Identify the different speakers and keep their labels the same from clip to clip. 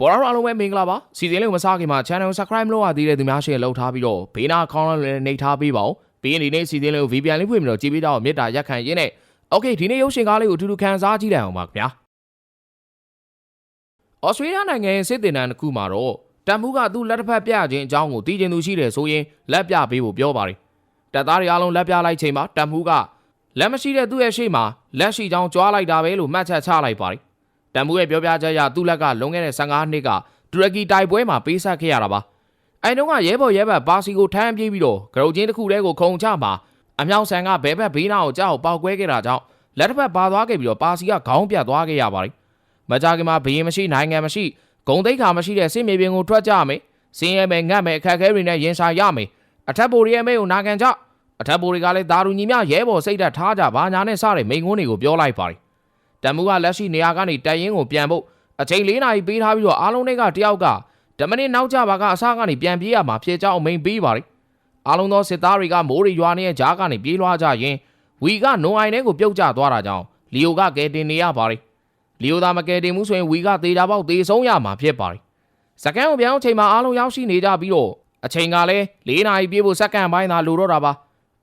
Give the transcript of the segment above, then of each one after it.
Speaker 1: ပေါ်လာတော့အားလုံးပဲမင်္ဂလာပါစီစဉ်လေးကိုမစားခင်မှာ channel subscribe လုပ်ရသေးတဲ့သူများရှယ်လောက်ထားပြီးတော့ဘေးနာခေါင်းလည်းနှိပ်ထားပေးပါဦးပြီးရင်ဒီနေ့စီစဉ်လေးကို VPN လေးဖွင့်ပြီးတော့ကြည့်ပေးတော့မေတ္တာရက်ခံရင်းနဲ့ Okay ဒီနေ့ရုပ်ရှင်ကားလေးကိုအတူတူခန်းစားကြည့်လိုက်အောင်ပါခင်ဗျာဩစတြေးလျနိုင်ငံရဲ့စစ်တင်တန်းတစ်ခုမှာတော့တန်မှုကသူ့လက်တစ်ဖက်ပြခြင်းအကြောင်းကိုသိကျင်သူရှိတယ်ဆိုရင်လက်ပြပေးဖို့ပြောပါတယ်တပ်သားတွေအားလုံးလက်ပြလိုက်ချိန်မှာတန်မှုကလက်မရှိတဲ့သူ့ရဲ့ရှေ့မှာလက်ရှိကြောင်းကြွားလိုက်တာပဲလို့မှတ်ချက်ချလိုက်ပါတယ် တန်မှုရဲ့ပြောပြချက်အရသူ့လက်ကလွန်ခဲ့တဲ့15နှစ်ကတူရကီတိုက်ပွဲမှာပေးဆက်ခဲ့ရတာပါ။အဲတုန်းကရဲဘော်ရဲဘက်ပါစီကိုထမ်းပြေးပြီးတော့ဂရုချင်းတစ်ခုတည်းကိုခုံချမှာအမြောက်ဆန်ကဘဲဘက်ဘေးနားကိုကြောက်ပေါက်ကွဲခဲ့တာကြောင့်လက်တစ်ဖက်ပါသွားခဲ့ပြီးတော့ပါစီကခေါင်းပြတ်သွားခဲ့ရပါတယ်။မကြခင်မှာဘရင်မရှိနိုင်ငံမရှိဂုံတိတ်ခါမရှိတဲ့စစ်မြေပြင်ကိုထွက်ကြမယ်။စင်းရဲမယ်ငတ်မယ်အခက်အခဲတွေနဲ့ရင်ဆိုင်ရမယ်။အထက်ပိုရီရဲ့မိကိုနာခံကြအထက်ပိုရီကလည်းဒါရူညီမရဲဘော်စိတ်ဓာတ်ထားကြဘာညာနဲ့စတဲ့မိန်ကုန်းတွေကိုပြောလိုက်ပါတယ်။ တန်မှုကလက်ရှိနေရာကနေတက်ရင်ကိုပြန်ဖို့အချိန်၄နာရီပေးထားပြီးတော့အားလုံးတွေကတယောက်ကဓမ္မနစ်နောက်ကျပါကအစားကနေပြန်ပြေးရမှာဖြစ်ကြောင်းအမိန်ပေးပါတယ်အားလုံးသောစစ်သားတွေကမိုးရီရွာနေတဲ့ကြားကနေပြေးလွှားကြရင်ဝီကနွန်အိုင်ထဲကိုပြုတ်ကျသွားတာကြောင့်လီယိုကကယ်တင်နေရပါတယ်လီယိုသာမကယ်တင်မှုဆိုရင်ဝီကသေးတာပေါက်သေးဆုံးရမှာဖြစ်ပါတယ်စကန်ကိုပြောင်းအချိန်မှာအားလုံးရောက်ရှိနေကြပြီးတော့အချိန်ကလည်း၄နာရီပြေးဖို့စကန်ပိုင်းသာလိုတော့တာပါ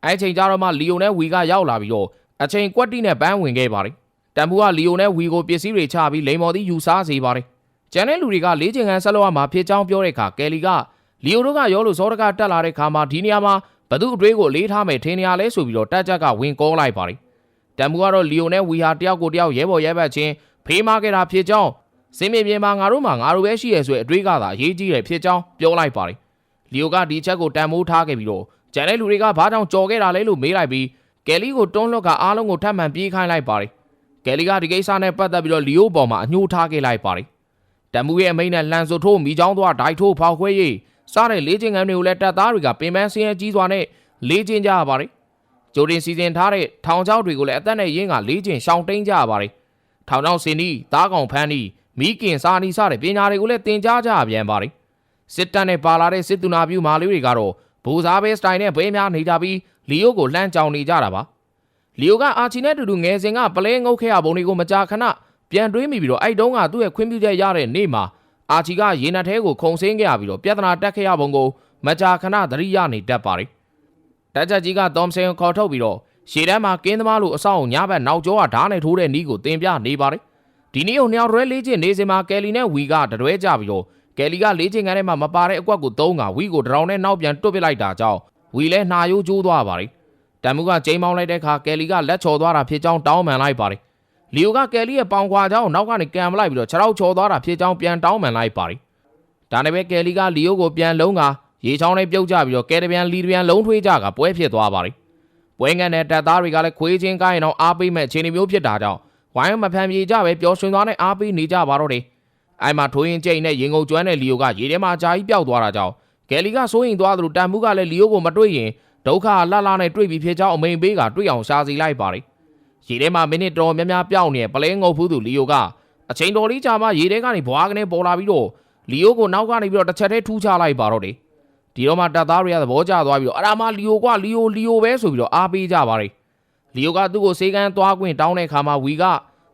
Speaker 1: အဲအချိန်ကြတော့မှလီယိုနဲ့ဝီကရောက်လာပြီးတော့အချိန်ကွက်တိနဲ့ပန်းဝင်ခဲ့ပါတယ် တန်ဘူးကလီယိုနဲ့ဝီကိုပစ္စည်းတွေချပြီးလိန်မော်သီးယူစားစေပါတယ်။ကျန်တဲ့လူတွေကလေးချင်ကန်ဆက်လို့ရမှာဖြစ်ကြောင်းပြောတဲ့အခါကယ်လီကလီယိုတို့ကရောလို့ဇောတကတက်လာတဲ့ခါမှာဒီနေရာမှာဘသူအတွေးကိုလေးထားမယ်ထင်နေရလဲဆိုပြီးတော့တက်ချက်ကဝင်ကောလိုက်ပါတယ်။တန်ဘူးကတော့လီယိုနဲ့ဝီဟာတယောက်ကိုတယောက်ရဲဘော်ရဲဘက်ချင်းဖေးမခဲ့တာဖြစ်ကြောင်းစင်းမြေပြင်မှာငါတို့မှငါတို့ပဲရှိရဆိုတဲ့အတွေးကသာအရေးကြီးတယ်ဖြစ်ကြောင်းပြောလိုက်ပါတယ်။လီယိုကဒီချက်ကိုတန်မိုးထားခဲ့ပြီးတော့ကျန်တဲ့လူတွေကဘာကြောင့်ကြော်ခဲ့တာလဲလို့မေးလိုက်ပြီးကယ်လီကိုတွန်းလွတ်ကအားလုံးကိုထပ်မံပြေးခိုင်းလိုက်ပါတယ်။ ကယ်လီကဒီကိစ္စနဲ့ပတ်သက်ပြီးတော့လီယိုပေါ်မှာအညှိုးထားခဲ့လိုက်ပါတယ်။တမ်မူရဲ့အမိန့်နဲ့လှန်ဆိုထိုးမိချောင်းသွားဒိုက်ထိုးဖောက်ခွဲရေးစားတဲ့လေးချင်းငန်းတွေကိုလည်းတပ်သားတွေကပင်ပန်းဆင်းရဲကြီးစွာနဲ့လေးချင်းကြရပါတယ်။ဂျိုဒင်စီစဉ်ထားတဲ့ထောင်ချောက်တွေကိုလည်းအသက်နဲ့ရင်းကလေးချင်းရှောင်တိန်ကြရပါတယ်။ထောင်ချောက်စင်နီးသားကောင်ဖန်းနီးမိခင်စာနီးစတဲ့ပညာတွေကိုလည်းသင်ကြားကြရပြန်ပါတယ်။စစ်တပ်နဲ့ပါလာတဲ့စစ်တူနာပြူမာလေးတွေကတော့ဘူစားဘဲစတိုင်နဲ့ဘေးများနေကြပြီးလီယိုကိုလှမ်းကြောင်နေကြတာပါ။ လီယိုကအာချီနဲ့အတူတူငယ်စဉ်ကပလဲငုတ်ခဲ့ရပုံတွေကိုမကြာခဏပြန်တွေးမိပြီးတော့အဲ့တုန်းကသူ့ရဲ့ခွင့်ပြုချက်ရတဲ့နေ့မှာအာချီကရေနံထဲကိုခုံဆင်းခဲ့ရပြီးတော့ပြဿနာတက်ခဲ့ရပုံကိုမကြာခဏသတိရနေတတ်ပါတယ်။တက်ချက်ကြီးကသောမဆင်ကိုခေါ်ထုတ်ပြီးတော့ရှေ့တန်းမှာကင်းသမားလိုအဆောက်အုံညဘက်နောက်ကျောကဓာတ်နဲ့ထိုးတဲ့နီးကိုတင်ပြနေပါတယ်။ဒီနေ့ကိုနှစ်ယောက်တွဲလေးချင်းနေစဉ်မှာကယ်လီနဲ့ဝီကတတွဲကြပြီးတော့ကယ်လီကလေးချင်းကန်းထဲမှာမပါတဲ့အကွက်ကိုသုံးကဝီကိုတရောင်နဲ့နောက်ပြန်တွတ်ပစ်လိုက်တာကြောင့်ဝီလည်းနှာရိုးကျိုးသွားပါတယ်။ တန်မှုကချိန်မောင်းလိုက်တဲ့အခါကယ်လီကလက်ချော်သွားတာဖြစ်ကြောင်းတောင်းပန်လိုက်ပါတယ်။လီယိုကကယ်လီရဲ့ပေါင်ခွာချောင်းကိုနောက်ကနေကန်မလိုက်ပြီးတော့ခြေထောက်ချော်သွားတာဖြစ်ကြောင်းပြန်တောင်းပန်လိုက်ပါတယ်။ဒါနဲ့ပဲကယ်လီကလီယိုကိုပြန်လုံးကရေချောင်းနဲ့ပြုတ်ကြပြီးတော့ကယ်တပြန်လီတပြန်လုံးထွေးကြကပွဲဖြစ်သွားပါတယ်။ပွဲငန်းတဲ့တပ်သားတွေကလည်းခွေးချင်းကိုင်းအောင်အားပေးမဲ့အခြေအနေမျိုးဖြစ်တာကြောင့်ဝိုင်းမဖန်ပြေကြပဲပျော်ရွှင်သွားတဲ့အားပေးနေကြပါတော့တယ်။အိုင်မှာထိုးရင်ကျိန်နဲ့ရင်ကုန်ကျွမ်းတဲ့လီယိုကရေထဲမှာအကြာကြီးပျောက်သွားတာကြောင့်ကယ်လီကစိုးရင်သွားသလိုတန်မှုကလည်းလီယိုကိုမတွေ့ရင် ဒုက္ခလှလှနဲ့တွေ့ပြီးဖြစ်ကြောင်းအမိန်ပေးကတွေ့အောင်ရှာစီလိုက်ပါတယ်။ရေထဲမှာမိနစ်တော်များများပြောင်းနေတဲ့ပလဲငုတ်ဖူးသူလီယိုကအချိန်တော်လေးကြာမှရေထဲကနေဘွားကနေပေါ်လာပြီးတော့လီယိုကိုနောက်ကနေပြီးတော့တစ်ချက်တည်းထူးချလိုက်ပါတော့တယ်။ဒီတော့မှတပ်သားတွေကသဘောကျသွားပြီးတော့အရာမလီယိုကလီယိုလီယိုပဲဆိုပြီးတော့အားပေးကြပါတယ်။လီယိုကသူ့ကိုစေကန်းသွားခွင့်တောင်းတဲ့အခါမှာဝီက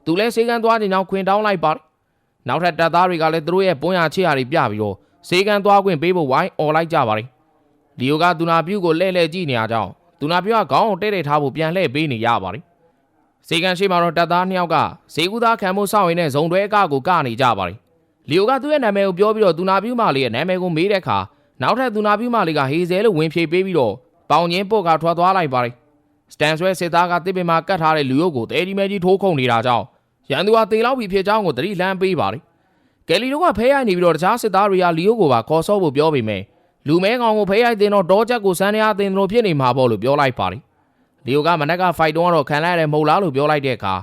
Speaker 1: သူလည်းစေကန်းသွားခြင်းကြောင့်ခွင့်တောင်းလိုက်ပါတယ်။နောက်ထပ်တပ်သားတွေကလည်းသူတို့ရဲ့ပွန်းရချစ်ရတွေပြပြီးတော့စေကန်းသွားခွင့်ပေးဖို့ဝိုင်းអော်လိုက်ကြပါတယ်။ လီယိုကသူနာပြုကိုလှည့်လှည့်ကြည့်နေရကြောင်းသူနာပြုကခေါင်းကိုတဲ့တဲ့ထားဖို့ပြန်လှည့်ပေးနေရပါတယ်။စေကန်ရှိမှာတော့တပ်သားနှစ်ယောက်ကဈေးကူသားခံမှုစောင့်ရင်းနဲ့ဇုံတွဲအကကိုကနေကြပါတယ်။လီယိုကသူ့ရဲ့နာမည်ကိုပြောပြီးတော့သူနာပြုမလေးရဲ့နာမည်ကိုမေးတဲ့အခါနောက်ထပ်သူနာပြုမလေးကဟေဇဲလို့ဝင်ဖြေပေးပြီးတော့ပေါင်ချင်းပုတ်ကထွက်သွားလိုက်ပါတယ်။စတန်ဆွဲစစ်သားကတစ်ပင်မှာကတ်ထားတဲ့လူယိုကိုတဲဒီမဲကြီးထိုးခုန်နေတာကြောင့်ရန်သူကတေလောက်ပြီဖြစ်ကြောင်းကိုသတိလမ်းပေးပါတယ်။ကယ်လီတို့ကဖဲရိုက်နေပြီးတော့တခြားစစ်သားတွေကလီယိုကိုပါခေါ်ဆော့ဖို့ပြောပေမဲ့ လူမဲကောင်ကိုဖဲရိုက်တင်တော့ဒေါချက်ကိုစမ်းရတင်တယ်လို့ဖြစ်နေမှာပေါ့လို့ပြောလိုက်ပါတယ်။လီယိုကမနက်ကဖိုက်တုံးကတော့ခံလိုက်ရတယ်မဟုတ်လားလို့ပြောလိုက်တဲ့အခါ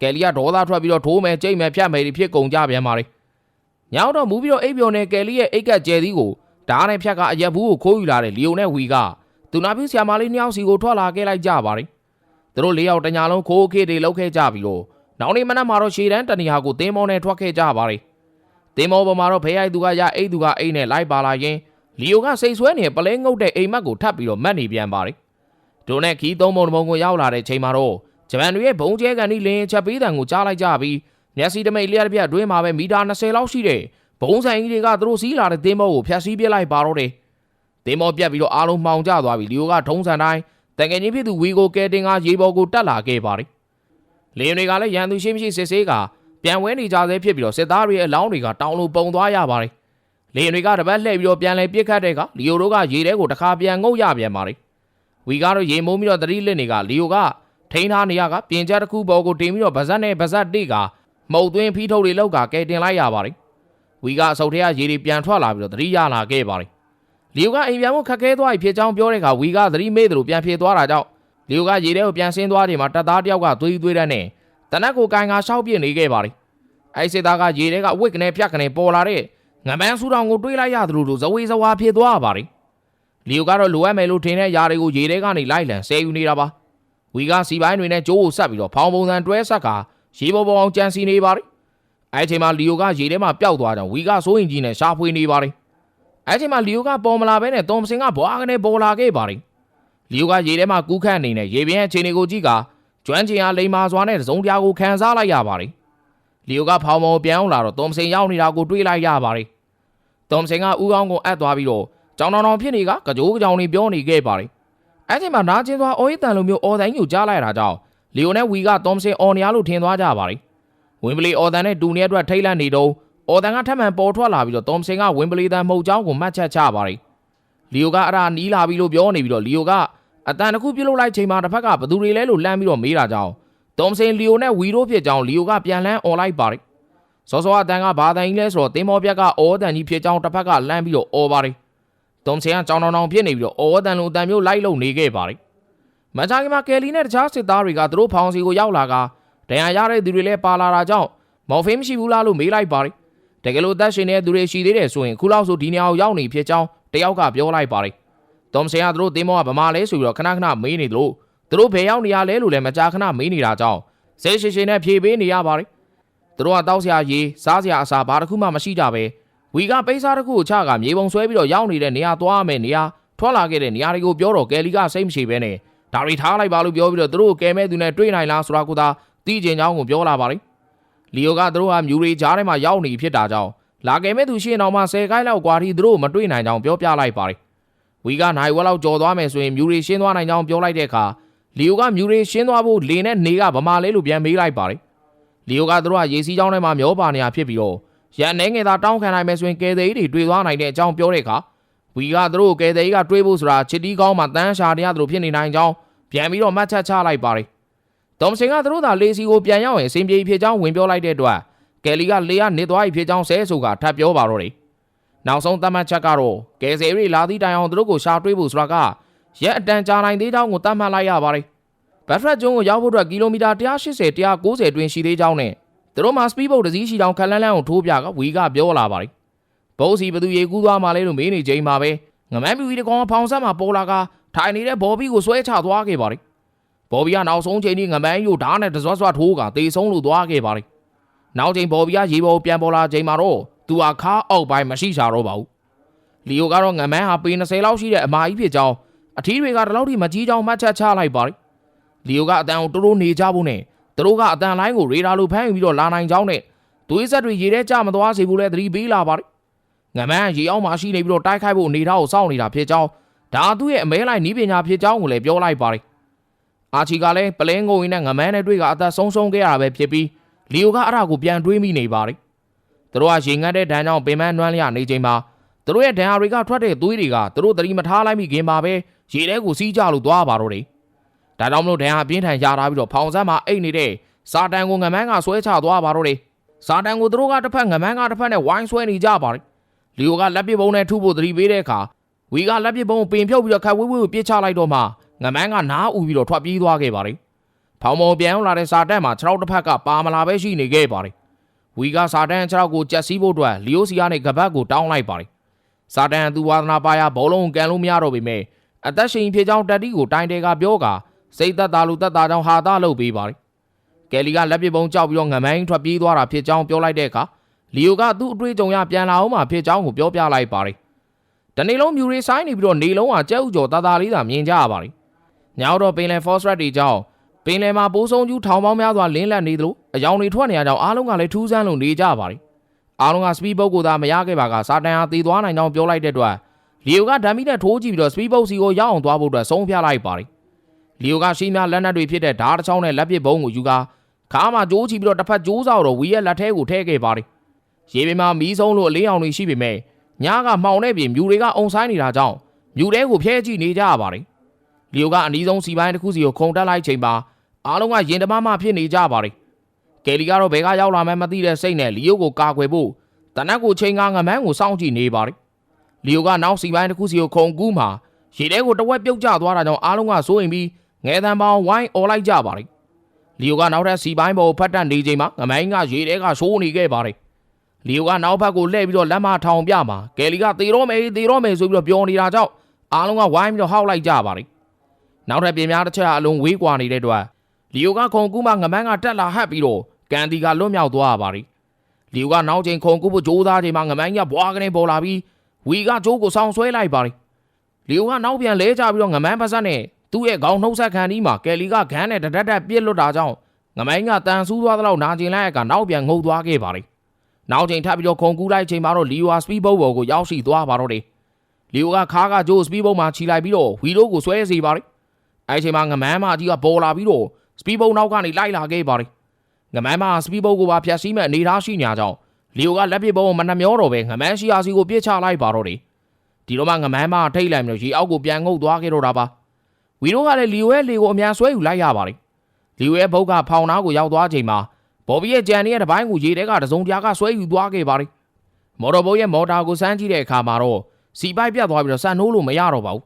Speaker 1: ကယ်လီကဒေါသထွက်ပြီးတော့ထိုးမယ်ကြိတ်မယ်ဖြတ်မယ်ဒီဖြစ်ကုန်ကြပြန်ပါတယ်။ညောင်တော့မူပြီးတော့အိပ်ပျော်နေကယ်လီရဲ့အိတ်ကကျဲသီးကိုဓာတ်နဲ့ဖြတ်ကအရက်ဘူးကိုခိုးယူလာတဲ့လီယိုနဲ့ဝီကသူနာပြဆရာမလေးနှစ်ယောက်စီကိုထွက်လာခဲ့လိုက်ကြပါတယ်။သူတို့လေးယောက်တညာလုံးခိုးခေးတွေလောက်ခဲ့ကြပြီးတော့နောက်နေ့မနက်မှာတော့ရှေတန်းတဏီဟာကိုသင်းမောနဲ့ထွက်ခဲ့ကြပါတယ်။သင်းမောပေါ်မှာတော့ဖဲရိုက်သူကရအိတ်သူကအိတ်နဲ့လိုက်ပါလာရင် လီယိုကစိတ်ဆွဲနေတဲ့ပလဲငုတ်တဲ့အိမ်မက်ကိုထပ်ပြီးတော့မတ်နေပြန်ပါတယ်။ဒိုနဲ့ခီးသုံးပုံတစ်ပုံကိုရောက်လာတဲ့ချိန်မှာတော့ဂျပန်တွေရဲ့ဘုံကျဲကန်ဒီလင်းချက်ပေးတံကိုကြားလိုက်ကြပြီးမျက်စိတမိတ်လျက်တစ်ပြက်အတွင်းမှာပဲမီတာ20လောက်ရှိတဲ့ဘုံဆိုင်ကြီးတွေကသူတို့စီးလာတဲ့သင်းဘောကိုဖျက်ဆီးပစ်လိုက်ပါတော့တယ်သင်းဘောပြက်ပြီးတော့အားလုံးမှောင်ကျသွားပြီးလီယိုကထုံးစံတိုင်းတန်ငယ်ချင်းဖြစ်သူဝီကိုကဲတင်ကရေဘော်ကိုတက်လာခဲ့ပါတယ်လေတွေကလည်းရန်သူရှိမရှိစစ်ဆေးကပြန်ဝဲနေကြသေးဖြစ်ပြီးတော့စစ်သားတွေရဲ့အလောင်းတွေကတောင်းလို့ပုံသွားရပါတယ် လေတွေကတပတ်လှည့်ပြီးတော့ပြန်လဲပြစ်ခတ်တဲ့ကလီယိုတို့ကရေထဲကိုတစ်ခါပြန်ငုတ်ရပြန်ပါတယ်ဝီကတော့ရေမုံပြီးတော့တတိလစ်နေကလီယိုကထိန်းထားနေရကပြင်ချက်တစ်ခုပေါ်ကိုတင်ပြီးတော့ဗဇက်နဲ့ဗဇက်တိကမှုတ်သွင်းဖီးထုတ်တွေလောက်ကကဲတင်လိုက်ရပါတယ်ဝီကအဆုတ်ထဲကရေတွေပြန်ထွက်လာပြီးတော့သတိရလာခဲ့ပါတယ်လီယိုကအိမ်ပြန်ဖို့ခက်ခဲသွားပြီဖြစ်ကြောင်းပြောတဲ့အခါဝီကသတိမေ့တယ်လို့ပြန်ဖြေသွားတာကြောင့်လီယိုကရေထဲကိုပြန်ဆင်းသွားချိန်မှာတပ်သားတစ်ယောက်ကသွေးသွေးတန်းနဲ့တနက်ကိုကိုင်ကရှောက်ပြစ်နေခဲ့ပါတယ်အဲ့စစ်သားကရေထဲကအဝစ်ကနေဖြတ်ကနေပေါ်လာတဲ့ ငမန်းဆူတောင်ကိုတွေးလိုက်ရသလိုလိုဇဝေဇဝါဖြစ်သွားပါတယ်လီယိုကတော့လိုအပ်မယ်လို့ထင်တဲ့ຢာတွေကိုရေထဲကနေလိုက်လံဆဲယူနေတာပါဝီကစီပိုင်းတွေနဲ့ကြိုးကိုဆက်ပြီးတော့ဖောင်ပုံစံတွဲဆက်ကရေပေါ်ပေါ်အောင်ကြံစီနေပါတယ်အဲ့အချိန်မှာလီယိုကရေထဲမှာပျောက်သွားကြောင်းဝီကစိုးရင်ကြီးနဲ့ရှာဖွေနေပါတယ်။အဲ့အချိန်မှာလီယိုကပေါ်မလာဘဲနဲ့တော်မစင်ကဘွားကနေပေါ်လာခဲ့ပါတယ်။လီယိုကရေထဲမှာကူးခန့်အနေနဲ့ရေပြင်းအခြေအနေကိုကြည့်ကကျွမ်းကျင်အားလိမ္မာစွာနဲ့သုံးတရားကိုခံစားလိုက်ရပါတယ်။လီယိုကဖောင်မော်ပြန်အောင်လာတော့တော်မစင်ရောက်နေတာကိုတွေးလိုက်ရပါတယ်။ တော်မစင်ကဥကောင်းကိုအပ်သွားပြီးတော့ကြောင်တောင်တောင်ဖြစ်နေကကကြိုးကြောင်နေပြောနေခဲ့ပါတယ်။အဲ့အချိန်မှာနာကျင်သွားအော်ရီတန်လိုမျိုးအော်တိုင်းကိုကြားလိုက်တာကြောင့်လီယိုနဲ့ဝီကတော်မစင်အော်နေရလို့ထင်သွားကြပါတယ်။ဝင်းပလီအော်တန်နဲ့ဒူနီအတွက်ထိတ်လန့်နေတော့အော်တန်ကထပ်မံပေါ်ထွက်လာပြီးတော့တော်မစင်ကဝင်းပလီတန်မှုတ်ချောင်းကိုမှတ်ချက်ချပါတယ်လီယိုကအရာနီးလာပြီလို့ပြောနေပြီးတော့လီယိုကအတန်တစ်ခုပြုတ်လုလိုက်ချိန်မှာတစ်ဖက်ကဘသူတွေလဲလို့လှမ်းပြီးတော့မေးတာကြောင့်တော်မစင်လီယိုနဲ့ဝီတို့ဖြစ်ကြောင်းလီယိုကပြန်လန်းអော်လိုက်ပါတယ် စောစောအတန်ကဘာတန်ကြီးလဲဆိုတော့တင်းမောပြက်ကအော်တန်ကြီးဖြစ်ကြောင်းတစ်ဖက်ကလှမ်းပြီးတော့អော်ပါတယ်တော်မစင်ကကြောင်တောင်တောင်ဖြစ်နေပြီးတော့အော်တန်လိုအတန်မျိုးလိုက်လုံနေခဲ့ပါတယ်မချာကီမှာကယ်လီနဲ့တခြားစစ်သားတွေကသူတို့ဖောင်စီကိုရောက်လာကဒဏ်ရာရတဲ့သူတွေလည်းပါလာတာကြောင့်မော်ဖင်းမရှိဘူးလားလို့မေးလိုက်ပါတယ်။တကယ်လို့အသက်ရှင်နေတဲ့သူတွေရှိသေးတယ်ဆိုရင်ခုလောက်ဆိုဒီနေရာကိုရောက်နေဖြစ်ကြောင်းတယောက်ကပြောလိုက်ပါတယ်။ဒေါမစင်ကသူတို့တင်းမောကဗမာလဲဆိုပြီးတော့ခဏခဏမေးနေတယ်လို့သူတို့ဘယ်ရောက်နေရလဲလို့လည်းမကြာခဏမေးနေတာကြောင့်ဆဲရှိရှိနဲ့ဖြေပေးနေရပါတယ်။ သူတို့ကတောက်ဆရာရေစားဆရာအစာဘာတစ်ခုမှမရှိကြပဲဝီကပိတ်စားတစ်ခုကိုချကမြေပုံဆွဲပြီးတော့ရောက်နေတဲ့နေရာသွားမယ်နေရာထွက်လာခဲ့တဲ့နေရာတွေကိုပြောတော့ကယ်လီကစိတ်မရှိပဲနဲ့ဒါတွေထားလိုက်ပါလို့ပြောပြီးတော့သူတို့ကိုကယ်မဲ့သူနဲ့တွေ့နိုင်လားဆိုတာကိုသာသိချင်ကြောင်းကိုပြောလာပါတယ် လီယိုကသူတို့ဟာမြူရီကြားထဲမှာရောက်နေဖြစ်တာကြောင့်လာခဲ့မဲ့သူရှင်းအောင်မှ10ခိုင်းလောက်กว่าထိသူတို့မတွေ့နိုင်ကြောင်းပြောပြလိုက်ပါတယ်။ဝီကနိုင်ဝက်လောက်ကြော်သွားမယ်ဆိုရင်မြူရီရှင်းသွားနိုင်ကြောင်းပြောလိုက်တဲ့အခါလီယိုကမြူရီရှင်းသွားဖို့လေနဲ့နေကဗမာလဲလို့ပြန်မေးလိုက်ပါတယ်။ လီယိုကသူတို့ဟာရေစီးကြောင်းထဲမှာမျောပါနေရဖြစ်ပြီးတော့ရန်နေငယ်သာတောင်းခံနိုင်မယ်ဆိုရင်ကဲသေးတွေတွေ့သွားနိုင်တဲ့အကြောင်းပြောတဲ့အခါဝီကသူတို့ကိုကဲသေးကတွေးဖို့ဆိုတာချစ်တီးကောင်းမှတန်းရှာတရားသူတို့ဖြစ်နေနိုင်ကြောင်းပြန်ပြီးတော့မှတ်ချက်ချလိုက်ပါတယ်။ဒေါမစင်ကသူတို့သာလေစီကိုပြန်ရောက်ရင်အစဉ်ပြေဖြစ်ကြောင်းဝင်ပြောလိုက်တဲ့အတွက်ကယ်လီကလေကနေသွားပြီဖြစ်ကြောင်းဆဲဆိုကထပ်ပြောပါတော့တယ်။နောက်ဆုံးသတ်မှတ်ချက်ကတော့ကယ်ဆယ်ရီလာသည့်တိုင်အောင်သူတို့ကိုရှာတွေးဖို့ဆိုတာကရက်အတန်ကြာနိုင်သေးကြောင်းကိုသတ်မှတ်လိုက်ရပါတယ်။ ဘတ်ဖရက်ကျွန်းကိုရောက်ဖို့အတွက်ကီလိုမီတာ180 190တွင်ရှိသေးကြောင်းနဲ့သူတို့မှာစပီးဘုတ်တစ်စီးရှိကြောင်းခက်လန်းလန်းကိုထိုးပြကဝီကပြောလာပါတယ်။ဘုတ်စီဘသူရေကူးသွားမှလဲလို့မေးနေချိန်မှာပဲငမန်းပြူကြီးတကောင်ဖောင်ဆက်မှာပေါ်လာကထိုင်နေတဲ့ဘော်ဘီကိုဆွဲချသွားခဲ့ပါတယ်။ဘော်ဘီကနောက်ဆုံးချိန်ကြီးငမန်းယိုဓာတ်နဲ့တစွတ်စွတ်ထိုးကတေဆုံးလို့သွားခဲ့ပါတယ်။နောက်ချိန်ဘော်ဘီကရေပေါ်ပြန်ပေါ်လာချိန်မှာတော့သူဟာခါအောက်ပိုင်းမရှိရှာတော့ပါဘူး။လီယိုကတော့ငမန်းဟာပေ20လောက်ရှိတဲ့အမာကြီးဖြစ်ကြောင်းအထီးတွေကတလောက်ထိမကြီးကြောင်းမှတ်ချက်ချလိုက်ပါတယ်။ လီယိုကအတန်ကိုတိုးတိုးနေကြဖို့နဲ့သူတို့ကအတန်လိုင်းကိုရေဒါလိုဖမ်းယူပြီးတော့လာနိုင်ကြောင်းနဲ့သွေးဆက်တွေရေထဲကျမသွားစေဘူးလဲသတိပေးလာပါတယ်။ငမန်းကရေအောက်မှာရှိနေပြီးတော့တိုက်ခိုက်ဖို့အနေထားကိုစောင့်နေတာဖြစ်ကြောင်းဒါသူ့ရဲ့အမဲလိုက်နီးပညာဖြစ်ကြောင်းကိုလည်းပြောလိုက်ပါတယ်။အာချီကလည်းပလင်းကိုဝင်နဲ့ငမန်းနဲ့တွေ့ကအသက်ဆုံးရှုံးခဲ့ရတာပဲဖြစ်ပြီးလီယိုကအရကိုပြန်တွေးမိနေပါတယ်။သူတို့ကရေငတ်တဲ့ဒဏ်ကြောင့်ပင်မနွမ်းလျနေချိန်မှာသူတို့ရဲ့ဒဏ်ဟာတွေကထွက်တဲ့သွေးတွေကသူတို့သတိမထားလိုက်မိခင်ပါပဲရေထဲကိုစီးကြလို့သွားပါတော့တယ်။ ဒါကြောင့်မလို့ဒဏ်ဟာပြင်းထန်ရတာပြီးတော့ဖောင်ဆန်းမှာအိတ်နေတဲ့စာတန်ကိုငမန်းကဆွဲချသွားပါတော့တယ်။စာတန်ကိုသူတို့ကတစ်ဖက်ငမန်းကတစ်ဖက်နဲ့ဝိုင်းဆွဲနေကြပါတယ်။လီယိုကလက်ပစ်ပုံးနဲ့ထုဖို့သတိပေးတဲ့အခါဝီကလက်ပစ်ပုံးကိုပင်ဖြုတ်ပြီးတော့ခတ်ဝေးဝေးကိုပြစ်ချလိုက်တော့မှငမန်းကနားဥပြီးတော့ထွက်ပြေးသွားခဲ့ပါတယ်။ဖောင်မော်ပြန်ရောက်လာတဲ့စာတန်မှာခြေထောက်တစ်ဖက်ကပါမလာပဲရှိနေခဲ့ပါတယ်။ဝီကစာတန်ခြေထောက်ကိုကြက်စီးဖို့အတွက်လီယိုစီကနေကပတ်ကိုတောင်းလိုက်ပါတယ်။စာတန်သူဝါသနာပါရဘောလုံးကိုကန်လို့မရတော့ပေမဲ့အသက်ရှင်ဖြစ်ကြောင်းတက်တီကိုတိုင်တယ်ကပြောက စိတ်သက်သာလူသက်သာကြောင်းဟာသားလုပ်ပေးပါတယ်။ကယ်လီကလက်ပစ်ပုံးကြောက်ပြီးတော့ငမိုင်းထွက်ပြေးသွားတာဖြစ်ကြောင်းပြောလိုက်တဲ့အခါလီယိုကသူ့အတွေ့အကြုံရပြန်လာအောင်မှဖြစ်ကြောင်းကိုပြောပြလိုက်ပါတယ်။တနေ့လုံးမြူရီဆိုင်နေပြီးတော့နေလုံးဟာကြက်ဥကျော်တာတာလေးသာမြင်ကြရပါတယ်။ညောင်တော့ပင်လယ်ဖော့စရက်တွေကြောင့်ပင်လယ်မှာပိုးဆုံးကျူးထောင်ပေါင်းများစွာလင်းလက်နေသလိုအယောင်တွေထွက်နေရကြောင်းအားလုံးကလည်းထူးဆန်းလို့နေကြပါတယ်။အားလုံးကစပီးဘုတ်ကိုသာမရခဲ့ပါကစာတန်ဟာတည်သွားနိုင်ကြောင်းပြောလိုက်တဲ့အတွက်လီယိုကဓာမီနဲ့ထိုးကြည့်ပြီးတော့စပီးဘုတ်စီကိုရောက်အောင်သွားဖို့အတွက်ဆုံးဖြတ်လိုက်ပါတယ် လီယိုကရှိများလက်နက်တွေဖြစ်တဲ့ဓာတ်တစ်ချောင်းနဲ့လက်ပစ်ဘုံကိုယူကာခါမှကြိုးချပြီးတော့တစ်ဖက်ကြိုးစားတော့ဝီရဲ့လက်ထဲကိုထည့်ခဲ့ပါတယ်ရေပြင်မှာမီးဆုံးလို့အလေးအောင်တွေရှိပေမဲ့ညကမှောင်တဲ့ပြင်မြူတွေကအုံဆိုင်နေတာကြောင့်မြူတဲကိုဖျဲကြည့်နေကြရပါတယ်လီယိုကအနီးဆုံးစီပိုင်းတစ်ခုစီကိုခုန်တက်လိုက်ချိန်မှာအားလုံးကရင်တမမဖြစ်နေကြပါတယ်ကယ်လီကတော့ဘယ်ကရောက်လာမှန်းမသိတဲ့စိတ်နဲ့လီယိုကိုကာကွယ်ဖို့တနက်ကိုချိန်ကငမန်းကိုစောင့်ကြည့်နေပါတယ်။လီယိုကနောက်စီပိုင်းတစ်ခုစီကိုခုန်ကူးမှာရေထဲကိုတဝက်ပြုတ်ကျသွားတာကြောင့်အားလုံးကစိုးရင်ပြီး ငဲတန်ပေါင်းဝိုင်းអော်လိုက်ကြပါတယ်။လီယိုကနောက်ထပ်စီပိုင်းပေါ်ကိုဖတ်တက်နေချိန်မှာငမန်းကရေထဲကဆိုးနေခဲ့ပါတယ်။လီယိုကနောက်ဘက်ကိုလှည့်ပြီးတော့လက်မထောင်ပြမှာကယ်လီကသေတော့မယ်သေတော့မယ်ဆိုပြီးတော့ပြောနေတာကြောင့်အားလုံးကဝိုင်းပြီးတော့ဟောက်လိုက်ကြပါတယ်။နောက်ထပ်ပြင်များတစ်ချက်အလုံးဝေးကွာနေတဲ့အတွက်လီယိုကခုန်ကူးမှငမန်းကတက်လာဟပ်ပြီးတော့ကန်တီကလွတ်မြောက်သွားရပါတယ်။လီယိုကနောက်ချိန်ခုန်ကူးဖို့ကြိုးစားချိန်မှာငမိုင်းကဘွားကနေပေါ်လာပြီးဝီကကြိုးကိုဆောင်းဆွဲလိုက်ပါတယ်။လီယိုကနောက်ပြန်လဲကျပြီးတော့ငမိုင်းပါစက်နဲ့ သူ့ရဲ့ခေါင်းနှုတ်ဆက်ခံဒီမှာကယ်လီကခန်းနဲ့တဒတ်တက်ပြစ်လွတ်တာကြောင့်ငမိုင်းကတန်ဆူးသွားသလောက်နာကျင်လိုက်ကနောက်ပြန်ငုံသွားခဲ့ပါတယ်။နောက်ချိန်ထပ်ပြီးတော့ခုန်ကူးလိုက်ချိန်မှာတော့လီယိုဟာစပီးဘုတ်ဘော်ကိုရောက်ရှိသွားပါတော့တယ်။လီယိုကခါးကကြိုးစပီးဘုတ်မှာခြိလိုက်ပြီးတော့ဝီတို့ကိုဆွဲစေပါတယ်။အဲဒီချိန်မှာငမန်းမကြီးကပေါ်လာပြီးတော့စပီးဘုတ်နောက်ကနေလိုက်လာခဲ့ပါတယ်။ငမန်းမစပီးဘုတ်ကိုပါဖျက်ဆီးမဲ့အနေထားရှိညာကြောင့်လီယိုကလက်ပစ်ဘုံကိုမနှမျောတော့ပဲငမန်းရှိယာစီကိုပြစ်ချလိုက်ပါတော့တယ်ဒီတော့မှငမန်းမထိတ်လိုက်ပြီးတော့ရေအောက်ကိုပြန်ငုပ်သွားခဲ့တော့တာပါ ဝီရိုကလည်းလီယိုရဲ့လေကိုအမြန်ဆွဲယူလိုက်ရပါတယ်လီယိုရဲ့ဘုတ်ကဖောင်နာကိုရောက်သွားချိန်မှာဘော်ဘီရဲ့ကြံနေတဲ့တစ်ပိုင်းကိုရေထဲကတစုံတရာကဆွဲယူသွားခဲ့ပါတယ်မော်တော်ဘုတ်ရဲ့မော်တာကိုစမ်းကြည့်တဲ့အခါမှာတော့စီပိုက်ပြတ်သွားပြီးတော့ဆန်နိုးလို့မရတော့ပါဘူး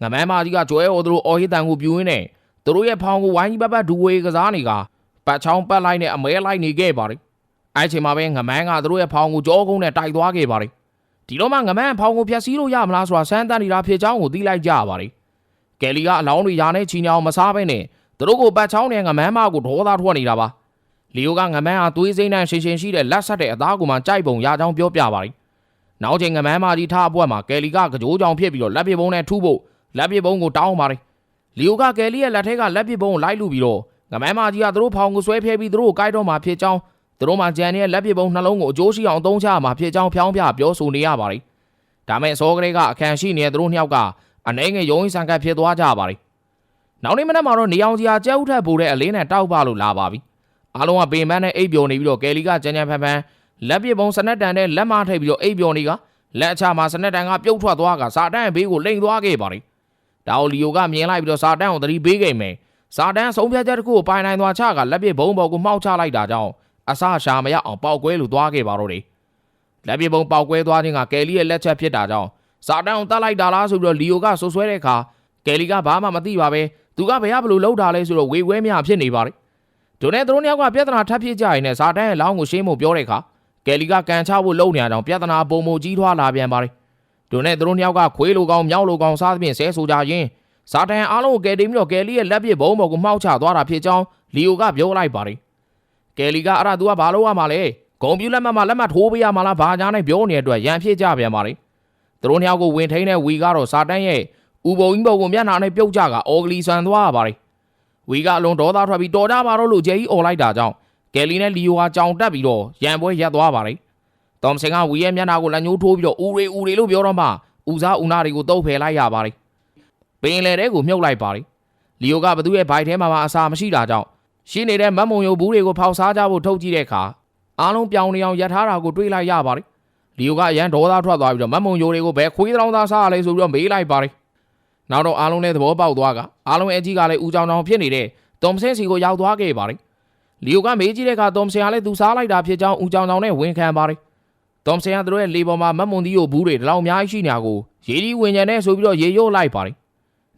Speaker 1: ငမန်းမကြီးကကျွဲအော်သူတို့အော်ဟစ်တန်ကိုပြူရင်းနဲ့သူတို့ရဲ့ဖောင်ကိုဝိုင်းကြီးပတ်ပတ်ဒူဝေကစားနေကပတ်ချောင်းပတ်လိုက်နဲ့အမဲလိုက်နေခဲ့ပါတယ်။အဲချိန်မှာပဲငမန်းကသူတို့ရဲ့ဖောင်ကိုကြောကုန်းနဲ့တိုက်သွားခဲ့ပါတယ်။ဒီတော့မှငမန်းဖောင်ကိုဖျက်ဆီးလို့ရမလားဆိုတာစမ်းသပ်နေတာဖြစ်ကြောင်းကိုသိလိုက်ကြရပါတယ်။ ကယ်လီကအလောင်းတွေယာနဲ့ချီညောင်မစားဘဲနဲ့သူတို့ကိုပတ်ချောင်းနဲ့ငမန်းမကိုဒေါသထွက်နေတာပါ။လီယိုကငမန်းဟာသွေးစိမ့်နဲ့ရှင်ရှင်ရှိတဲ့လက်ဆက်တဲ့အသားကိုမှကြိုက်ပုံရကြောင်းပြောပြပါတယ်။နောက်ချိန်ငမန်းမကြီးထားအပွက်မှာကယ်လီကကြိုးကြောင်ဖြစ်ပြီးတော့လက်ပစ်ပုံးနဲ့ထုဖို့လက်ပစ်ပုံးကိုတောင်းပါတယ်။လီယိုကကယ်လီရဲ့လက်ထက်ကလက်ပစ်ပုံးကိုလိုက်လူပြီးတော့ငမိုင်းမကြီးကသူတို့ဖောင်ကိုဆွဲဖျဲပြီးသူတို့ကိုကိုက်တော့မှာဖြစ်ကြောင်းသူတို့မှကြံနေတဲ့လက်ပစ်ပုံးနှလုံးကိုအကျိုးရှိအောင်အသုံးချရမှာဖြစ်ကြောင်းဖြောင်းပြပြောဆိုနေရပါတယ်။ဒါမဲ့စောကလေးကအခန့်ရှိနေတဲ့သူတို့နှစ်ယောက်က အနှဲငယ်ရုံးရင်ဆန်ကပ်ဖြစ်သွားကြပါတယ်။နောက်နေ့မနက်မှာတော့နေအောင်ကြီးကကြက်ဥထက်ပိုတဲ့အလေးနဲ့တောက်ပလို့လာပါပြီ။အားလုံးကပေမန်းနဲ့အိပ်ပျော်နေပြီးတော့ကယ်လီကကြမ်းကြမ်းဖန်ဖန်လက်ပစ်ပုံးစနက်တန်နဲ့လက်မထိပ်ပြီးတော့အိပ်ပျော်နေကလက်အချမှာစနက်တန်ကပြုတ်ထွက်သွားကစာတန်ဘေးကိုလိန်သွားခဲ့ပါတယ်။ဒါကိုလီယိုကမြင်လိုက်ပြီးတော့စာတန်ကိုသတိပေးခဲ့မယ်။စာတန်းဆုံးဖြတ်ချက်တစ်ခုကိုပိုင်နိုင်သွားချကလက်ပစ်ဘုံဘော်ကိုမှောက်ချလိုက်တာကြောင့်အဆရှာမရအောင်ပေါက်ကွဲလို့သွားခဲ့ပါတော့တယ်။လက်ပစ်ဘုံပေါက်ကွဲသွားခြင်းကကယ်လီရဲ့လက်ချက်ဖြစ်တာကြောင့် စာတန်းကိုတတ်လိုက်တာလားဆိုပြီးတော့လီယိုကဆွဆွဲတဲ့အခါကယ်လီကဘာမှမသိပါပဲသူကဘယ်ရဘလို့လှုပ်တာလဲဆိုတော့ဝေဝဲမြဖြစ်နေပါတယ်။ဒိုနဲ့သူတို့နှစ်ယောက်ကပြဿနာထပ်ဖြစ်ကြရင်နဲ့စာတန်းရဲ့လောင်းကိုရှင်းဖို့ပြောတဲ့အခါကယ်လီကကန်ချဖို့လှုပ်နေအောင်ပြဿနာပုံမကြီးထွားလာပြန်ပါတယ်။ဒိုနဲ့သူတို့နှစ်ယောက်ကခွေးလိုကောင်မြောက်လိုကောင်စားသဖြင့်ဆဲဆိုကြရင်စာတန်အားလုံးကိုကယ်တင်ပြီးတော့ကယ်လီရဲ့လက်ပစ်ဘုံဘော်ကိုမှောက်ချသွားတာဖြစ်ကြောင်းလီယိုကပြောလိုက်ပါတယ်။ကယ်လီကအဲ့ဒါ तू ကဘာလို့ရမှာလဲ။ဂုံပြူလက်မှတ်မှာလက်မှတ်ထိုးပေးရမှာလားဘာညာနဲ့ပြောနေတဲ့အတွက်ရန်ဖြစ်ကြပြန်ပါတယ်။ သူတို့နှစ်ယောက်ကိုဝင်ထိန်းတဲ့ဝီကတော့စာတန်ရဲ့ဥပုံကြီးဘော်ကိုမျက်နှာနဲ့ပြုတ်ကြကအော်ဂလီဆန်သွားရပါတယ်။ဝီကအလွန်ဒေါသထွက်ပြီးတော်ကြပါတော့လို့ဂျယ်ကြီးអော်လိုက်တာကြောင့်ကယ်လီနဲ့လီယိုဟာကြောင်တက်ပြီးတော့ရန်ပွဲရပ်သွားပါတယ်။တော်မစင်ကဝီရဲ့မျက်နှာကိုလက်ညှိုးထိုးပြီးတော့ဦးရီဦးရီလို့ပြောတော့မှဦးစားဦးနာတွေကိုတုပ်ဖယ်လိုက်ရပါတယ်။ပင်လယ်ထဲကိုမြုပ်လိုက်ပါတယ်လီယိုကဘသူရဲ့ဘိုက်ထဲမှာမှအစာမရှိတာကြောင့်ရှိနေတဲ့မတ်မုံယိုဘူးတွေကိုဖောက်စားကြဖို့ထုတ်ကြည့်တဲ့အခါအားလုံးပြောင်းနေအောင်ရထားတာကိုတွေးလိုက်ရပါတယ် လီယိုကအရန်ဒေါသထွက်သွားပြီးတော့မတ်မုံယိုတွေကိုဘယ်ခွေးတောင်သားစားရလဲဆိုပြီးတော့မေးလိုက်ပါတယ်နောက်တော့အားလုံးလည်းသဘောပေါက်သွားကအားလုံးရဲ့အကြီးကလည်းဦးကြောင်တောင်ဖြစ်နေတဲ့တုံစင်းစီကိုရောက်သွားခဲ့ပါတယ်လီယိုကမေးကြည့်တဲ့အခါတုံစင်ကလည်းသူစားလိုက်တာဖြစ်ကြောင်းဦးကြောင်တောင်နဲ့ဝန်ခံပါတယ်တုံစင်ကသူတို့ရဲ့လေပေါ်မှာမတ်မုံသီးကိုဘူးတွေတလောင်အများကြီးရှိနေတာကိုရေဒီဝင်ញံနဲ့ဆိုပြီးတော့ရေရိုးလိုက်ပါတယ်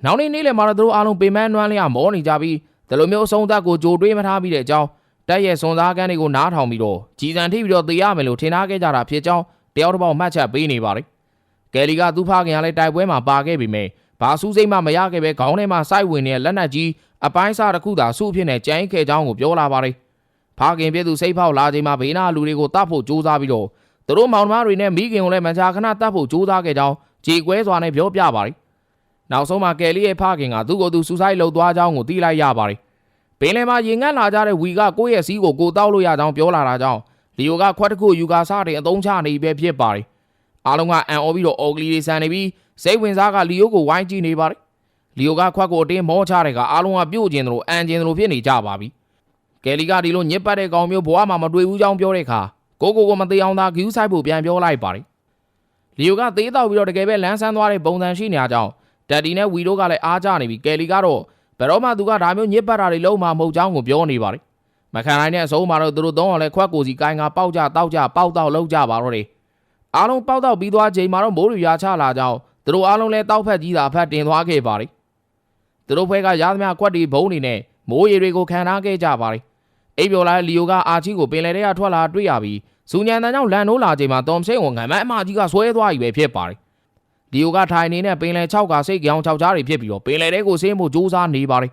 Speaker 1: နောက်နေ့နေ့လယ်မှာတော့သူတို့အားလုံးပေမန်းနွမ်းလျာမောနေကြပြီးဒီလိုမျိုးအဆုံးသက်ကိုကြိုတွေးမထားပြီးတဲ့အကြောင်းတက်ရဲ့စွန်စားကန်းတွေကိုနားထောင်ပြီးတော့ကြည်စံထိပ်ပြီးတော့သေရမယ်လို့ထင်ထားခဲ့ကြတာဖြစ်ကြောင်း တယောက်တစ်ပေါက်မှတ်ချက်ပေးနေပါတယ်။ကယ်လီကသူ့ဖခင်ကလည်းတိုက်ပွဲမှာပါခဲ့ပေမဲ့ဘာစူးစိမ့်မှမရခဲ့ပဲခေါင်းထဲမှာစိုက်ဝင်နေတဲ့လက်နက်ကြီးအပိုင်းစားတစ်ခုသာစုအဖြစ်နဲ့ကြိုင်းခဲ့ကြောင်းကိုပြောလာပါတယ်။ဖခင်ပြည့်သူစိတ်ဖောက်လာချိန်မှာဘေးနာလူတွေကိုတတ်ဖို့ကြိုးစားပြီးတော့သူတို့မောင်နှမတွေနဲ့မိခင်ကိုလည်းမကြာခဏတတ်ဖို့ကြိုးစားခဲ့ကြောင်းကြေကွဲစွာနဲ့ပြောပြပါတယ်။နောက်ဆုံးမှာကယ်လီရဲ့ဖခင်ကသူ့ကိုယ်သူစူဆိုင်လှုပ်သွားကြောင်းကိုသိလိုက်ရပါတယ်။ပင်လယ်မှာရင်ငတ်လာကြတဲ့ဝီကကိုယ့်ရဲ့စီးကိုကိုတောက်လို့ရကြောင်းပြောလာတာကြောင့် လီယိုကခွက်တစ်ခုယူကာစတဲ့အသုံးချနေပဲဖြစ်ပါတယ်အားလုံးကအန်အော်ပြီးတော့အော်ဂလီလေးဆန်နေပြီးစိတ်ဝင်စားကလီယိုကိုဝိုင်းကြည့်နေပါတယ်လီယိုကခွက်ကိုအတင်းမောချတဲ့ကအားလုံးကပြုတ်ကျင်သလိုအန်ကျင်သလိုဖြစ်နေကြပါပြီကယ်လီကဒီလိုညစ်ပတ်တဲ့ကောင်မျိုးဘဝမှာမတွေ့ဘူးကြောင်းပြောတဲ့အခါကိုကိုကိုမသေးအောင်သာဂယူးဆိုင်ဖို့ပြန်ပြောလိုက်ပါတယ်လီယိုကသေးတော့ပြီးတော့တကယ်ပဲလန်းဆန်းသွားတဲ့ပုံစံရှိနေကြကြောင်းတက်ဒီနဲ့ဝီတို့ကလည်းအားကြနေပြီးကယ်လီကတော့ဘယ်တော့မှသူကဒါမျိုးညစ်ပတ်တာတွေလုံးမှာမဟုတ်ကြောင်းကိုပြောနေပါတယ် မခံနိုင်တဲ့အဆုံးမှာတော့သူတို့သုံးအောင်လဲခွက်ကိုစီကိုင်းကပေါက်ကြတောက်ကြပေါက်တော့လောက်ကြပါတော့တယ်အားလုံးပေါက်တော့ပြီးသွားချိန်မှာတော့မိုးရီရွာချလာကြောင်းသူတို့အားလုံးလဲတောက်ဖက်ကြီးတာဖက်တင်သွားခဲ့ပါတယ်သူတို့ဖွဲကရသမျှခွက်တီဘုံနေနဲ့မိုးရီတွေကိုခံထားခဲ့ကြပါတယ်အိပ်ပျော်လာတဲ့လီယိုကအာချီကိုပင်လယ်ထဲကထွက်လာတွေ့ရပြီးစူညံတန်းကြောင့်လန်နိုးလာချိန်မှာတော်မစိန်ဝန်ငံမအမကြီးကဆွဲသွားပြီပဲဖြစ်ပါတယ်လီယိုကထိုင်နေတဲ့ပင်လယ်6ကစိတ်ကြောင်6ချားတွေဖြစ်ပြီးတော့ပင်လယ်ထဲကိုဆင်းဖို့ကြိုးစားနေပါတယ်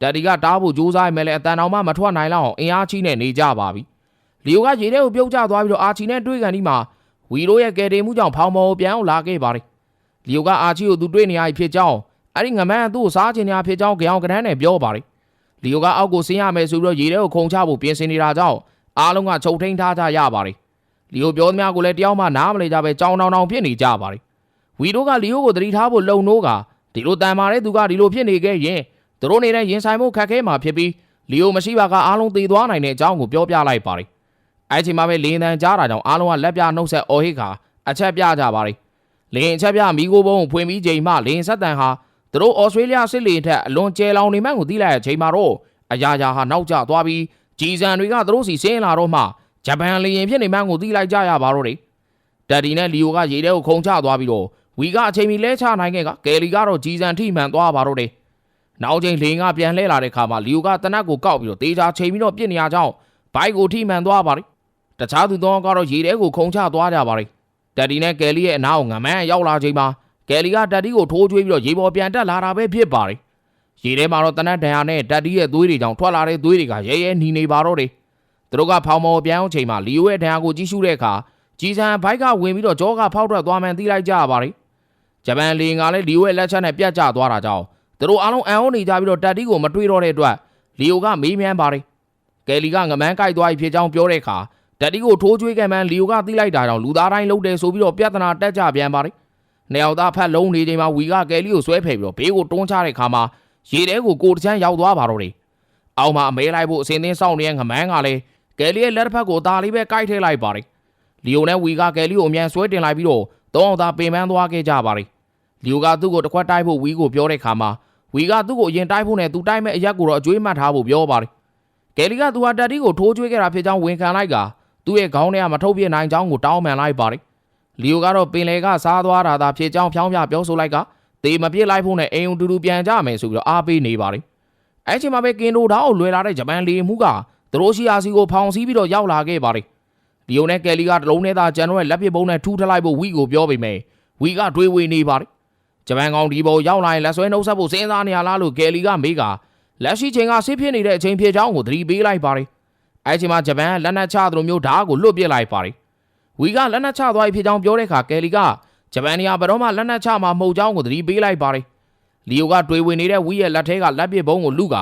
Speaker 1: တက်ဒီကတားဖို့ကြိုးစားရမယ်လေအတန်တော်မှမထွက်နိုင်လောက်အောင်အင်အားကြီးနဲ့နေကြပါပြီလီယိုကရေထဲကိုပြုတ်ကျသွားပြီးတော့အာချီနဲ့တွေ့ကန်ဒီမှာဝီရိုရဲ့ကယ်တင်မှုကြောင့်ဖောင်မော်ပြန်အောင်လာခဲ့ပါတယ်လီယိုကအာချီကိုသူတွေ့နေရဖြစ်ကြောင်းအဲ့ဒီငမန်းကသူ့ကိုစားချင်နေရဖြစ်ကြောင်းကြောင်ကနန်းနဲ့ပြောပါတယ်လီယိုကအောက်ကိုဆင်းရမယ်ဆိုပြီးတော့ရေထဲကိုခုန်ချဖို့ပြင်ဆင်နေတာကြောင့်အားလုံးကချုပ်ထိန်ထားကြရပါတယ်လီယိုပြောသမျှကိုလည်းတယောက်မှနားမလဲကြပဲကြောင်တောင်တောင်ဖြစ်နေကြပါတယ်ဝီရိုကလီယိုကိုသတိထားဖို့လုံနိုးကဒီလိုတန်မာတဲ့သူကဒီလိုဖြစ်နေခဲ့ရင် သူတို့နေတဲ့ရင်ဆိုင်မှုခက်ခဲမှာဖြစ်ပြီးလီယိုမရှိပါကအားလုံးသေသွားနိုင်တဲ့အကြောင်းကိုပြောပြလိုက်ပါတယ်အဲ့ချိန်မှာပဲလင်းတန်ကြားတာကြောင့်အားလုံးကလက်ပြနှုတ်ဆက်အော်ဟစ်ခါအချက်ပြကြပါတယ်လင်းအချက်ပြမီကိုဘုံကိုဖွင့်ပြီးချိန်မှလင်းဆက်တန်ဟာသူတို့ဩစတြေးလျစစ်လေထက်အလွန်ကျဲလောင်နေမှန်းကိုသိလိုက်တဲ့ချိန်မှာတော့အရာရာဟာနောက်ကျသွားပြီးဂျီဆန်တွေကသူတို့စီဆင်းလာတော့မှဂျပန်လေရင်ဖြစ်နေမှန်းကိုသိလိုက်ကြရပါတော့တယ်တက်ဒီနဲ့လီယိုကရေထဲကိုခုန်ချသွားပြီးတော့ဝီကအချိန်မီလဲချနိုင်ခဲ့ကကယ်လီကတော့ဂျီဆန်ထိမှန်သွားပါတော့တယ် နောက်ချိန်လင်းကပြန်လှည့်လာတဲ့ခါမှာလီယိုကတနတ်ကိုကောက်ပြီးတော့တေးချာချိန်ပြီးတော့ပြစ်နေရကြောင်းဘိုက်ကိုထိမှန်သွားပါတယ်တခြားသူတော့ကတော့ရေထဲကိုခုန်ချသွားကြပါတယ်တက်ဒီနဲ့ကယ်လီရဲ့အနားကိုငမန်းရောက်လာချိန်မှာကယ်လီကတက်ဒီကိုထိုးကျွေးပြီးတော့ရေပေါ်ပြန်တက်လာတာပဲဖြစ်ပါတယ်ရေထဲမှာတော့တနတ်ဒဏ်ရာနဲ့တက်ဒီရဲ့သွေးတွေကြောင့်ထွက်လာတဲ့သွေးတွေကရဲရဲหนีနေပါတော့တယ်သူတို့ကဖောင်မော်ပြန်အောင်ချိန်မှာလီယိုရဲ့ဒဏ်ရာကိုကြည့်ရှုတဲ့အခါဂျီဆန်ဘိုက်ကဝင်ပြီးတော့ကြောကဖောက်ထွက်သွားမှန်းသိလိုက်ကြရပါတယ်ဂျပန်လေကလည်းလီယိုရဲ့လက်ချက်နဲ့ပြတ်ကျသွားတာကြောင့် သူတို့အားလုံးအံ့ဩနေကြပြီးတော့တက်ဒီကိုမတွေးတော့တဲ့အတွက်လီယိုကမေးမြန်းပါတယ်ကယ်လီကငမန်းကြိုက်သွားပြီဖြစ်ကြောင်းပြောတဲ့အခါတက်ဒီကိုထိုးကျွေးကမှန်းလီယိုကသိလိုက်တာကြောင့်လူသားတိုင်းလုံးတယ်ဆိုပြီးတော့ပြဿနာတက်ကြပြန်ပါတယ်နေအောင်သားဖက်လုံးနေချိန်မှာဝီကကယ်လီကိုဆွဲဖယ်ပြီးတော့ဘေးကိုတွန်းချတဲ့အခါမှာရေထဲကိုကိုတချမ်းရောက်သွားပါတော့တယ်အောက်မှာအမဲလိုက်ဖို့အစင်းသင်းစောင့်နေတဲ့ငမန်းကလည်းကယ်လီရဲ့လက်တစ်ဖက်ကိုသားလေးပဲကိုက်ထဲလိုက်ပါတယ်လီယိုနဲ့ဝီကကယ်လီကိုအမြန်ဆွဲတင်လိုက်ပြီးတော့သုံးအောင်သားပင်ပန်းသွားခဲ့ကြပါတယ် လီယိုကသူ့ကိုတစ်ခွက်တိုက်ဖို့ဝီကိုပြောတဲ့အခါမှာဝီကသူ့ကိုအရင်တိုက်ဖို့နဲ့သူတိုက်မဲ့အရက်ကိုတော့အကျွေးမှတ်ထားဖို့ပြောပါတယ်ကယ်လီကသူဟာတက်တီကိုထိုးကျွေးခဲ့တာဖြစ်ကြောင်းဝန်ခံလိုက်ကသူ့ရဲ့ခေါင်းထဲကမထုတ်ပြနိုင်ကြောင်းကိုတောင်းပန်လိုက်ပါတယ်လီယိုကတော့ပင်လေကစားသွားတာသာဖြစ်ကြောင်းဖြောင်းပြပြောဆိုလိုက်ကတေမပြစ်လိုက်ဖို့နဲ့အိမ်ုံတူတူပြန်ကြမယ်ဆိုပြီးတော့အားပေးနေပါတယ်အဲ့ချိန်မှာပဲကင်ဒိုဓာတ်ကိုလွယ်လာတဲ့ဂျပန်လေမှုကသူတို့ရှိရာစီကိုဖောင်စည်းပြီးတော့ရောက်လာခဲ့ပါတယ်လီယိုနဲ့ကယ်လီကတလုံးနဲ့သာဂျန်တို့ရဲ့လက်ပစ်ပုံးနဲ့ထူးထလိုက်ဖို့ဝီကိုပြောပေမဲ့ဝီကတွေးဝေနေပါတယ် ဂျပန်ကောင်ဒီဘောရောက်လာရင်လက်ဆွဲနှုတ်ဆက်ဖို့စဉ်းစားနေရလားလို့ကယ်လီကမေးကလက်ရှိချိန်ကဆစ်ဖြစ်နေတဲ့အချိန်ဖြစ်ကြောင်းကိုသတိပေးလိုက်ပါတယ်အဲ့ချိန်မှာဂျပန်ကလက်နက်ချသလိုမျိုးဓာတ်ကိုလွတ်ပစ်လိုက်ပါတယ်ဝီကလက်နက်ချသွားပြီဖြစ်ကြောင်းပြောတဲ့အခါကယ်လီကဂျပန်နေရာဘယ်တော့မှလက်နက်ချမှာမဟုတ်ကြောင်းကိုသတိပေးလိုက်ပါတယ်လီယိုကတွေးဝင်နေတဲ့ဝီရဲ့လက်ထဲကလက်ပစ်ပုံးကိုလူက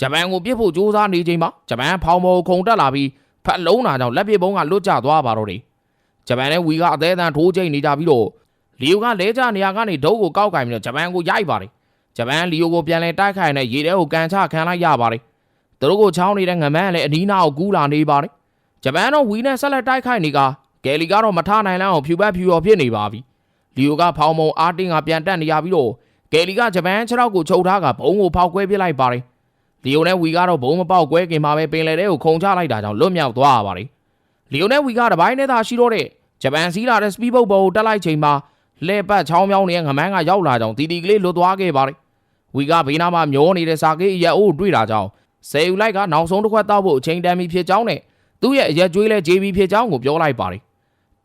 Speaker 1: ဂျပန်ကိုပြစ်ဖို့ကြိုးစားနေချိန်မှာဂျပန်ဖောင်မော်ခုံတက်လာပြီးဖက်လုံးနာကြောင့်လက်ပစ်ပုံးကလွတ်ကျသွားပါတော့တယ်ဂျပန်နဲ့ဝီကအသေးအံထိုးချိန်နေကြပြီးတော့ လီယိုကလဲကျနေရာကနေဒုတ်ကိုကောက်ကင်ပြီးတော့ဂျပန်ကိုရိုက်ပါတယ်ဂျပန်လီယိုကိုပြန်လဲတိုက်ခိုင်နဲ့ရေထဲကိုကန်ချခံလိုက်ရပါတယ်သူတို့ကိုချောင်းနေတဲ့ငမန်းကလည်းအနီးနားကိုကူးလာနေပါတယ်ဂျပန်တော့ဝီနဲ့ဆက်လက်တိုက်ခိုက်နေကကယ်လီကတော့မထနိုင်လောက်အောင်ဖြူပတ်ဖြူရောဖြစ်နေပါပြီလီယိုကဖောင်မုံအားတင်းကပြန်တက်နေရပြီးတော့ကယ်လီကဂျပန်ခြေထောက်ကိုချုပ်ထားကဘုံကိုဖောက်ကွဲပစ်လိုက်ပါတယ်လီယိုနဲ့ဝီကတော့ဘုံမပေါက်ကွဲခင်မှာပဲပင်လယ်ထဲကိုခုန်ချလိုက်တာကြောင့်လွတ်မြောက်သွားရပါတယ်လီယိုနဲ့ဝီကတပိုင်းနဲ့သာရှိတော့တဲ့ဂျပန်စီးလာတဲ့စပီးဘုတ်ဘော်ကိုတက်လိုက်ချိန်မှာ လဲပတ်ချောင်းမြောင်းနေတဲ့ငမန်းကရောက်လာကြောင်းတီတီကလေးလွတ်သွားခဲ့ပါတယ်ဝီကဘေးနားမှာမျောနေတဲ့စာကေးအရက်အိုးတွေ့တာကြောင့်ဆယ်ယူလိုက်ကနောက်ဆုံးတစ်ခွက်တောက်ဖို့အချိန်တန်ပြီဖြစ်ကြောင်းနဲ့သူ့ရဲ့အရက်ကျွေးလဲဂျေဘီဖြစ်ကြောင်းကိုပြောလိုက်ပါတယ်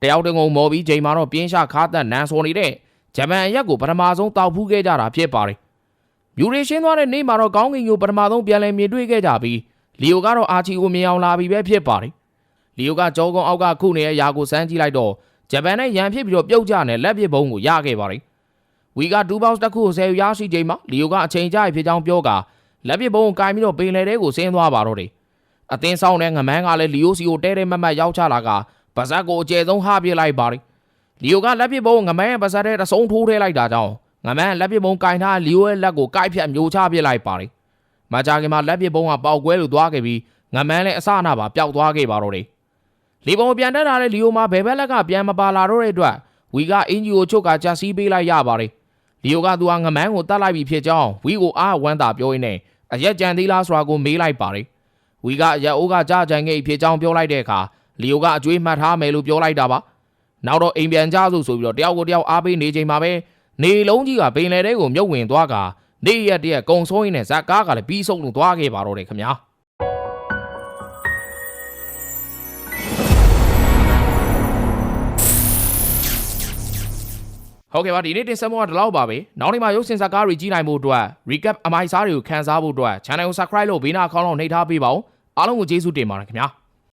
Speaker 1: တယောက်တငုံမော်ပြီးချိန်မှာတော့ပြင်းရှာခါသက်နန်းစော်နေတဲ့ဂျပန်အရက်ကိုပထမဆုံးတောက်ဖူးခဲ့ကြတာဖြစ်ပါတယ်မြူရီရှင်းသွားတဲ့နေ့မှာတော့ကောင်းကင်ကိုပထမဆုံးပြန်လည်မြင်တွေ့ခဲ့ကြပြီးလီယိုကတော့အာချီကိုမြင်အောင်လာပြီပဲဖြစ်ပါတယ်လီယိုကကြောကုန်းအောက်ကခုနေတဲ့ယာကိုစမ်းကြည့်လိုက်တော့ ဂျပန်နဲ့ရန်ဖြစ်ပြီးတော့ပြုတ်ကျနဲ့လက်ပစ်ဘုံကိုရခဲ့ပါတယ်ဝီက2 box တစ်ခုကိုဆယ်ယူရရှိချိန်မှာလီယိုကအချိန်ကြာဖြစ်ကြောင်းပြောကလက်ပစ်ဘုံကိုကင်ပြီးတော့ပင်လယ်ထဲကိုဆင်းသွားပါတော့တယ်အသင်းဆောင်တဲ့ငမန်းကလည်းလီယိုစီကိုတဲတဲမတ်မတ်ရောက်ချလာကပါဇက်ကိုအကျယ်ဆုံးဟာပြစ်လိုက်ပါတယ်လီယိုကလက်ပစ်ပုံးငမန်းရဲ့ပါဇက်ထဲတဆုံးထိုးထည့်လိုက်တာကြောင့်ငမန်းလက်ပစ်ပုံးကင်ထားလီယိုရဲ့လက်ကိုကိုက်ဖြတ်မျိုးချပြစ်လိုက်ပါတယ်မကြခင်မှာလက်ပစ်ပုံးကပေါက်ကွဲလို့သွားခဲ့ပြီးငမန်းလည်းအစအနာပါပျောက်သွားခဲ့ပါတော့တယ် လီပုံပြန်တက်လာတဲ့လီယိုမှာဘယ်ဘက်လက်ကပြန်မပါလာတော့တဲ့အတွက်ဝီကအင်ဂျီကိုချုပ်ကကြာစီးပေးလိုက်ရပါတယ်လီယိုကသူကငမန်းကိုတတ်လိုက်ပြီဖြစ်ကြောင်းဝီကိုအားဝမ်းသာပြောရင်းနဲ့အရက်ကြံသေးလားဆိုတာကိုမေးလိုက်ပါတယ်ဝီကအရက်အိုးကကြာကြံခဲ့ဖြစ်ကြောင်းပြောလိုက်တဲ့အခါလီယိုကအကျွေးမှတ်ထားမယ်လို့ပြောလိုက်တာပါနောက်တော့အိမ်ပြန်ကြစို့ဆိုပြီးတော့တယောက်ကိုတယောက်အားပေးနေချိန်မှာပဲနေလုံးကြီးကပင်လယ်ထဲကိုမြုပ်ဝင်သွားကနေရက်တရက်ကုံဆိုးရင်းနဲ့ဇက်ကားကလည်းပြီးဆုံးလို့သွားခဲ့ပါတော့တယ်ခင်ဗျာ ဟုတ်ကဲ့ပါဒီနေ့တင်ဆက်မှုကဒီလောက်ပါပဲနောက်နေ့မှာရုပ်စင်ဇာကားတွေကြီးနိုင်မှုအတွက် recap အမိုက်စားတွေကိုခန်းစားဖို့အတွက် channel ကို subscribe လုပ်ဘေးနားအကောင့်လောက်နှိပ်ထားပေးပါဦးအားလုံးကိုကျေးဇူးတင်ပါတယ်ခင်ဗျာ